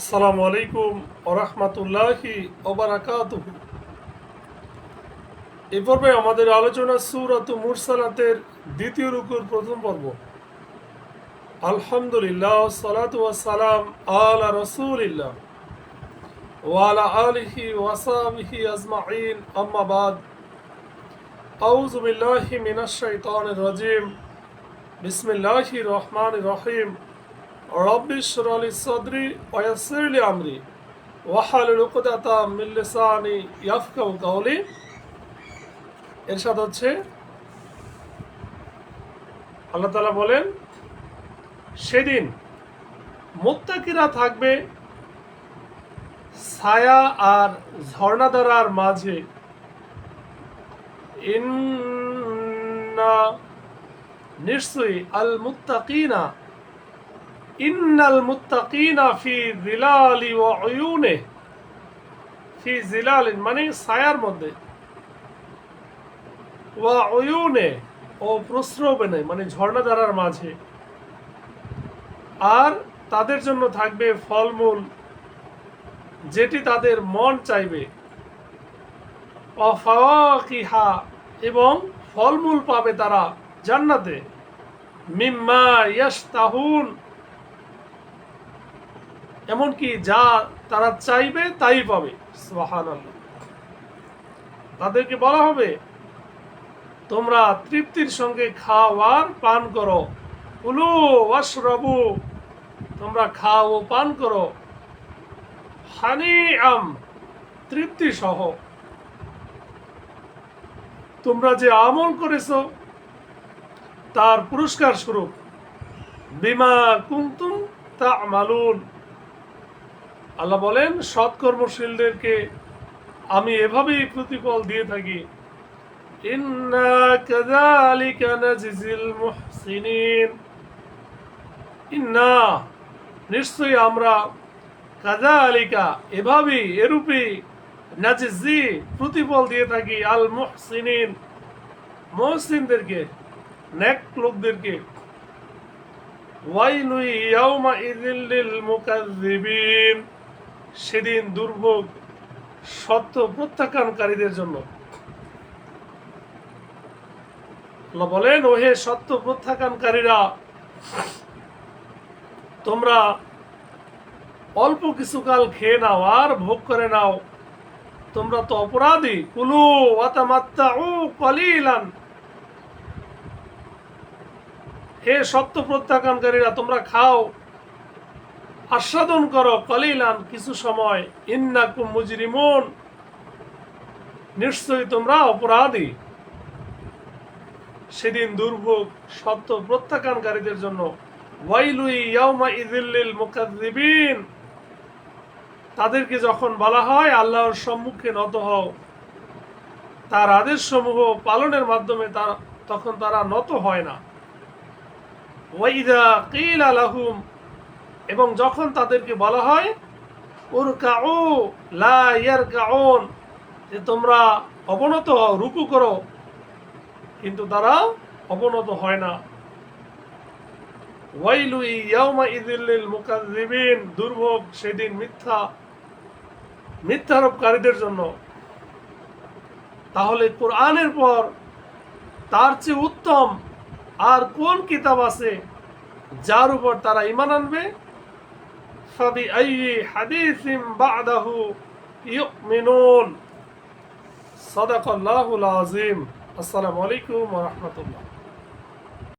আসসালামু আলাইকুম ওরহমতুল্লাহি ওবারাকাতুহ এ পর্বে আমাদের আলোচনা সুরাত মুরসালাতের দ্বিতীয় রুকুর প্রথম পর্ব। আলহামদুলিল্লাহ, সালাতু সালাম আলা রসুলিল্লাহ ওয়ালা আলিহি ওয়াসাবিহি আজমাইন। আম্মা বাদ। আউযু বিল্লাহি মিনাশ শাইতানির রাজিম। বিসমিল্লাহির রহমানির রহিম। ইয়াফকাহু এরশাদ হচ্ছে, আল্লাহ তাআলা বলেন, সেদিন মুত্তাকিরা থাকবে ছায়া আর ঝর্ণাধারার মাঝে। নিশ্চয়ই আল মুত্তাকিনা ইন্নাল মুত্তাকিনা ফি জিলালি ওয়া উয়ুনে ফি জিলালিন মানে ছায়ার মধ্যে। ওয়া উয়ুনে ও প্রস্রবণে মানে ঝর্ণাধারার মাঝে। আর তাদের জন্য থাকবে ফলমূল, যেটি তাদের মন চাইবে। অফাওয়াকিহা এবং ফলমূল পাবে তারা জান্নাতে। মিম্মা ইয়াশতাহুন এমনকি যা তারা চাইবে তাই পাবে। তাদেরকে বলা হবে, তোমরা তৃপ্তির সঙ্গে খাওয়ার পান করো। উলু ওয়াশরাবু, তোমরা খাও ও পান করো। হানি আম তৃপ্তি সহ। তোমরা যে আমল করেছ, তার পুরস্কার স্বরূপ। বিমা কুমতুম তা মালুন আল্লাহ বলেন সৎকর্মশীলদেরকে আমি এভাবেই প্রতিফল দিয়ে থাকি। নিশ্চয়ই আমরা কাযালিকা এভাবেই, এরূপেই নাজিজি, প্রতিফল দিয়ে থাকি আল মুহসিনিন। মুহসিনদেরকে, নেক লোকদেরকে। ওয়াইলু ইয়াউমা ইযিল লিল মুকাজ্জিবিন সেদিন দুর্ভোগ সত্য প্রত্যাখ্যানকারীদের জন্য। বলেন, ওহে সত্য প্রত্যাখ্যানকারীরা, তোমরা অল্প কিছুকাল খেয়ে নাও আর ভোগ করে নাও। তোমরা তো অপরাধী। কুলু ওয়াতামাত্তাউ কলিলান। হে সত্য প্রত্যাখ্যানকারীরা, তোমরা খাও। আস্বাদন করো কলিলান কিছু সময়। ইন্নাকুম মুজরিমুন। নিশ্চয়ই তোমরা অপরাধী। সেদিন দুর্ভোগ সত্য প্রত্যাখ্যানকারীদের জন্য। ওয়াইলুই ইয়াউমা ইযিল্লিল মুকাজ্জিবিন তাদেরকে যখন বলা হয়, আল্লাহর সম্মুখে নত হও। তার আদেশ সমূহ পালনের মাধ্যমে তার তখন তারা নত হয় না। ওয়াইদা কিল আলাহুম এবং যখন তাদেরকে বলা হয়, উরকাউ, লা ইয়ারকাউন যে তোমরা অবনত হও, রুকু করো, কিন্তু তারা অবনত হয় না। ওয়াইলু ইয়াউমা ইযিল্লিল মুকাজ্জিবিন দুর্ভোগ সেদিন মিথ্যা, মিথ্যারোপকারীদের জন্য। তাহলে কোরআনের পর তার চেয়ে উত্তম আর কোন কিতাব আছে যার উপর তারা ইমান আনবে? فبأي حديث بعده يؤمنون؟ صدق الله العظيم. السلام عليكم ورحمة الله.